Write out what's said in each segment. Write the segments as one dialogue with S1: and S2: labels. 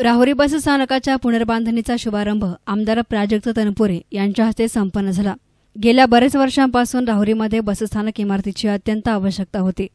S1: राहुरी बस स्थानकाच्या पुनर्बांधणीचा शुभारंभ आमदार प्राजक्त तनपुरे यांच्या हस्ते संपन्न झाला. गेल्या बरेच वर्षांपासून राहुरीमध्ये बसस्थानक इमारतीची अत्यंत आवश्यकता होती.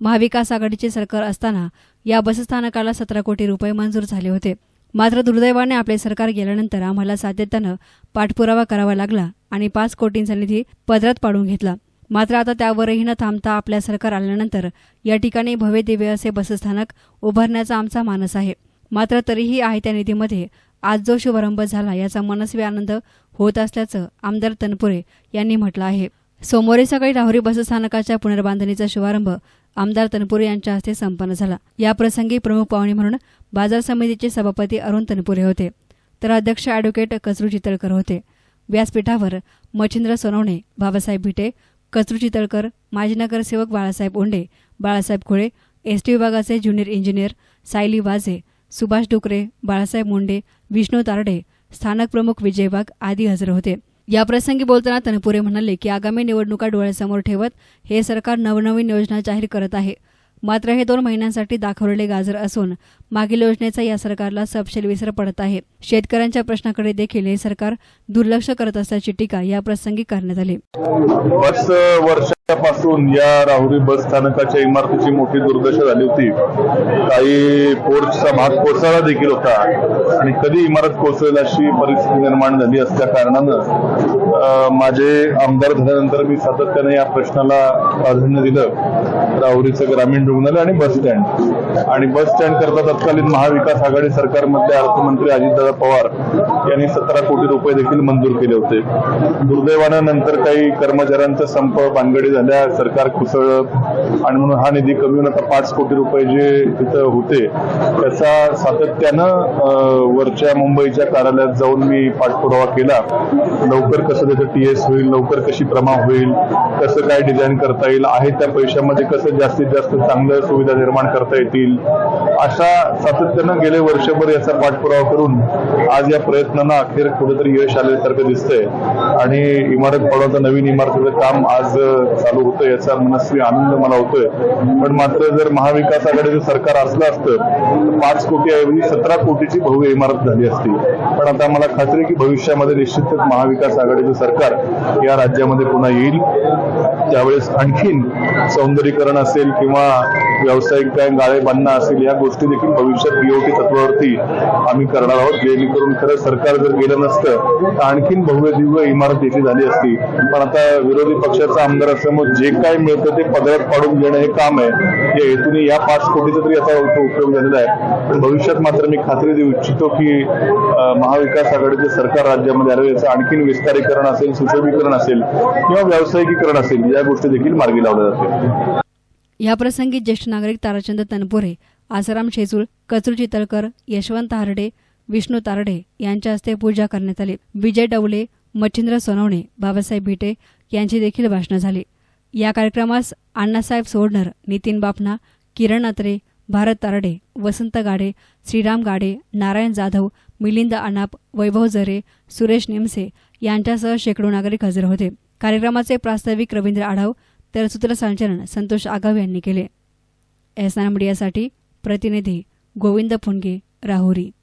S1: महाविकास आघाडीचे सरकार असताना या बसस्थानकाला सतरा कोटी रुपये मंजूर झाले होते. मात्र दुर्दैवाने आपले सरकार गेल्यानंतर आम्हाला सातत्यानं पाठपुरावा करावा लागला आणि पाच कोटींचा निधी पदरात पाडून घेतला. मात्र आता त्यावरही न थांबता आपल्या सरकार आल्यानंतर या ठिकाणी भव्य दिव्य असे बसस्थानक उभारण्याचा आमचा मानस आहे. मात्र तरीही आहे त्या निधीमध्ये. आज जो शुभारंभ झाला याचा मनस्वी आनंद होत असल्याचं आमदार तनपुरे यांनी म्हटलं आहे. सोमवारी सकाळी राहुरी बसस्थानकाच्या पुनर्बांधणीचा शुभारंभ आमदार तनपुरे यांच्या हस्ते संपन्न झाला. याप्रसंगी प्रमुख पाहुणे म्हणून बाजार समितीचे सभापती अरुण तनपुरे होते. तर अध्यक्ष अॅडव्होकेट कचरू चितळकर होते. व्यासपीठावर मच्छिंद्र सोनवणे बाबासाहेब भिटे कचरू चितळकर माजी नगरसेवक बाळासाहेब ओंडे बाळासाहेब खुळे एस टी विभागाचे ज्युनियर इंजिनियर सायली वाझे सुभाष डुकरे बाळासाहेब मुंडे विष्णू तारडे स्थानक प्रमुख विजय वाघ आदी हजर होते. याप्रसंगी बोलताना तनपुरे म्हणाले की आगामी निवडणुका डोळ्यासमोर ठेवत हे सरकार नवनवीन योजना जाहीर करत आहे. मात्र हे दोन महिन्यांसाठी दाखवलेले गाजर असून मागील योजनेचा या सरकारला सपशेल विसर पडत आहे. शेतकऱ्यांच्या प्रश्नाकडे देखील हे सरकार दुर्लक्ष करत असल्याची टीका या प्रसंगी करण्यात आली.
S2: पाच वर्षापासून या राहुरी बस स्थानकाच्या इमारतीची मोठी दुर्दशा झाली होती. काही पोर्टचा भाग कोसळला देखील होता. आणि कधी इमारत कोसळेल अशी परिस्थिती निर्माण झाली असल्या कारणानं माझे आमदार झाल्यानंतर मी सातत्याने या प्रश्नाला प्राधान्य दिलं. राहुरीचं ग्रामीण रुग्णालय आणि बस स्टँड. आणि बस स्टँड करता तत्कालीन महाविकास आघाडी सरकारमधले अर्थमंत्री अजितदादा पवार यांनी सतरा कोटी रुपये देखील मंजूर केले होते. दुर्दैवानं नंतर काही कर्मचाऱ्यांचा संप भानगडी झाल्या सरकार खुसळलं आणि म्हणून हा निधी कमी होऊन आता पाच कोटी रुपये जे तिथं होते त्याचा सातत्यानं वरच्या मुंबईच्या कार्यालयात जाऊन मी पाठपुरावा केला. लवकर कसं त्याचं टीएस होईल लवकर कशी प्रमा होईल कसं काय डिझाईन करता येईल आहे त्या पैशामध्ये कसं जास्तीत जास्त चांगल्या सुविधा निर्माण करता येतील अशा सातत्यानं गेले वर्षभर याचा पाठपुरावा करून आज या प्रयत्नांना अखेर कुठेतरी यश आल्यासारखं दिसतंय. आणि इमारत पडवता नवीन इमारतीचं काम आज चालू होतं याचा मनस्वी आनंद मला होतोय. पण मात्र जर महाविकास आघाडीचं सरकार असलं असतं तर पाच कोटी ऐवजी सतरा कोटीची भव्य इमारत झाली असती. पण आता मला खात्री आहे की भविष्यामध्ये निश्चितच महाविकास आघाडीचं सरकार या राज्यामध्ये पुन्हा येईल. त्यावेळेस आणखीन सौंदर्यीकरण असेल किंवा व्यावसायिक बँक गाळे बांधणं असेल या गोष्टी देखील भविष्यात बीओटी तत्वावरती आम्ही करणार आहोत. जेणेकरून खरं सरकार जर गेलं नसतं तर आणखीन भव्य दिव्य इमारत येथे झाली असती. पण आता विरोधी पक्षाचा आमदार असल्यामुळे जे काय मिळतं ते पदरात पाडून घेणं हे काम आहे. या हेतूने या पाच कोटीचा तरी असा उपयोग झालेला आहे. पण भविष्यात मात्र मी खात्री देऊ इच्छितो की महाविकास आघाडीचे सरकार राज्यामध्ये आलं याचं आणखीन विस्तारीकरण असेल सुशोभीकरण असेल किंवा व्यावसायिकीकरण असेल या गोष्टी देखील मार्गी लावल्या जातील.
S1: याप्रसंगी ज्येष्ठ नागरिक ताराचंद तनपुरे आसाराम शेजूळ कचरू चितळकर यशवंत हार्डे विष्णू तारडे यांच्या हस्ते पूजा करण्यात आली. विजय डवले मच्छिंद्र सोनवणे बाबासाहेब भिटे यांची देखील भाषणं झाली. या कार्यक्रमास अण्णासाहेब सोडणर नितीन बापना किरण अत्रे भारत तारडे वसंत गाडे श्रीराम गाडे नारायण जाधव मिलिंद अनाप वैभव जरे सुरेश निमसे यांच्यासह शेकडो नागरिक हजर होते. कार्यक्रमाचे प्रास्ताविक रवींद्र आढाव तर सूत्रसंचालन संतोष आगाव यांनी केले. एस नाय मीडियासाठी प्रतिनिधी गोविंद फुंगे राहुरी.